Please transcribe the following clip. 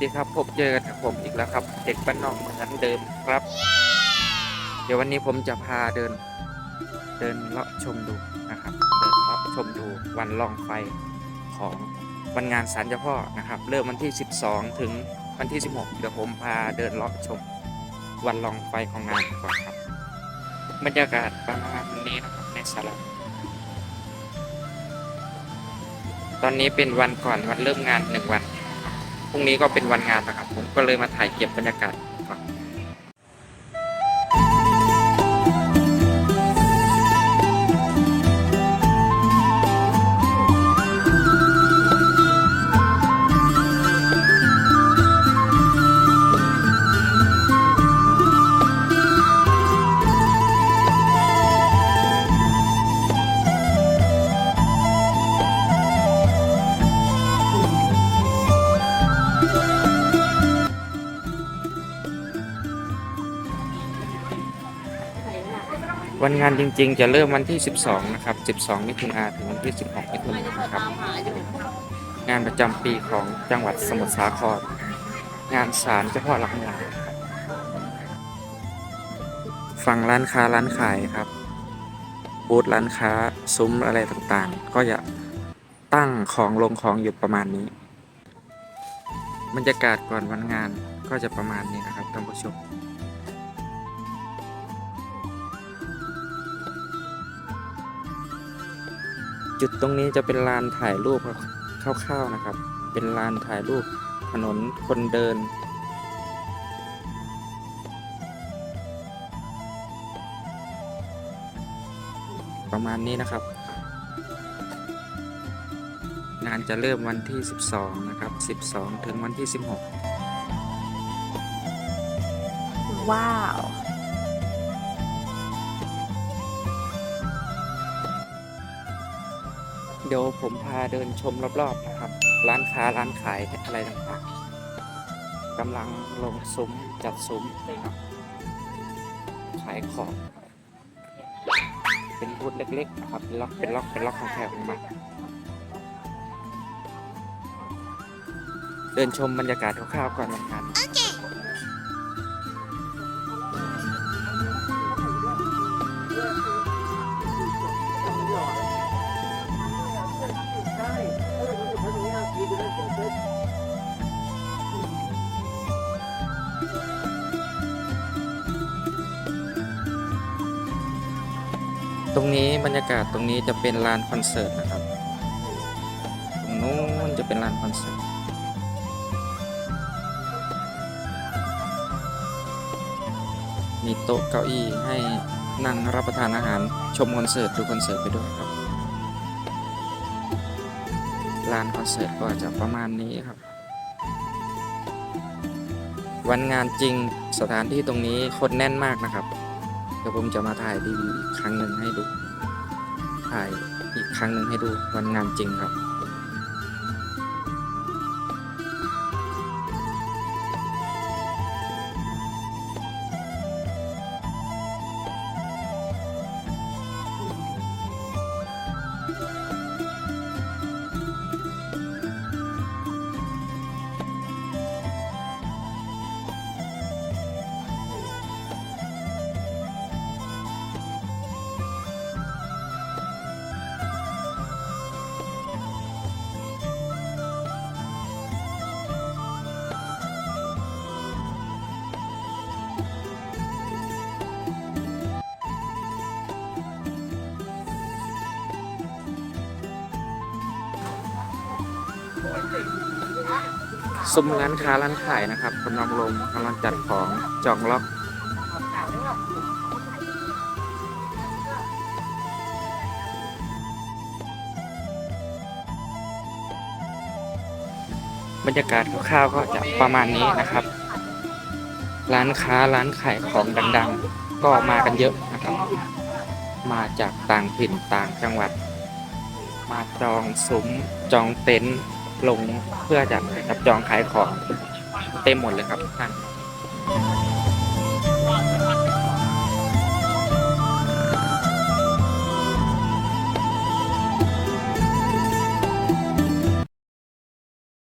ดีครับพบเจอกันกับผมอีกแล้วครับ เด็กบ้านนอกเหมือนเดิมครับ เดี๋ยววันนี้ผมจะพาเดิน เดินเลาะชมดูนะครับ เดินเลาะชมดูวันลองไฟของวันงานสารเจ้าพ่อนะครับ เริ่มวันที่ 12 ถึงวันที่ 16 เดี๋ยวผมพาเดินเลาะชม วันลองไฟของงานก่อนครับ บรรยากาศประมาณนี้นะครับในสาระตอนนี้เป็นวันก่อนวันเริ่มงานหนึ่งวัน พรุ่งนี้ก็เป็นวันงานนะครับ ผมก็เลยมาถ่ายเก็บบรรยากาศ วันงานจริง ๆ จะเริ่มวันที่ 12 นะครับ 12 มิถุนายนถึงวันที่ 16 มิถุนายนนะครับ งานประจำปีของจังหวัดสมุทรสาคร งานศาลเจ้าพ่อหลักเมืองครับฝั่งร้านค้าร้านขายครับ บูธร้านค้าซุ้มอะไรต่างๆ ก็จะตั้งของลงของอยู่ประมาณนี้ บรรยากาศก่อนวันงานก็จะประมาณนี้นะครับท่านผู้ชม จุดตรงนี้จะเป็นลานถ่ายรูปคร่าวๆนะครับ เป็นลานถ่ายรูปถนนคนเดิน ประมาณนี้นะครับ งานจะเริ่มวันที่ 12 นะครับ 12 ถึงวันที่ 16 ว้าว เดี๋ยวผมพาเดินชมรอบๆนะครับ ร้านค้าร้านขายอะไรต่างๆกำลังลงซุ้มจัดซุ้มนะครับขายของ เป็นบูธเล็กๆนะครับล็อกเป็นล็อกเป็นล็อกของแถวของมันเดินชมบรรยากาศคร่าวๆก่อนวันงาน ตรงนี้บรรยากาศตรงนี้จะเป็นลานคอนเสิร์ตนะครับ ตรงนู้นจะเป็นลานคอนเสิร์ตมีโต๊ะเก้าอี้ให้นั่งรับประทานอาหารชมคอนเสิร์ตดูคอนเสิร์ตไปด้วยครับลานคอนเสิร์ตก็จะประมาณนี้ครับ วันงานจริงสถานที่ตรงนี้คนแน่นมากนะครับ เดี๋ยวผมจะมาถ่ายรีวิวอีกครั้งหนึ่งให้ดู ถ่ายอีกครั้งหนึ่งให้ดูวันงานจริงครับ ซุ้มร้านค้าร้านขายนะครับกำลังลงกำลังจัดของจองล็อกบรรยากาศคร่าวๆก็จะประมาณนี้นะครับ ร้านค้าร้านขายของดัง ๆ ก็มากันเยอะนะครับ มาจากต่างถิ่นต่างจังหวัด มาจองซุ้มจองเต็นท์ ลงเพื่อจะจับจองขายของเต็มหมดเลยครับทุกท่าน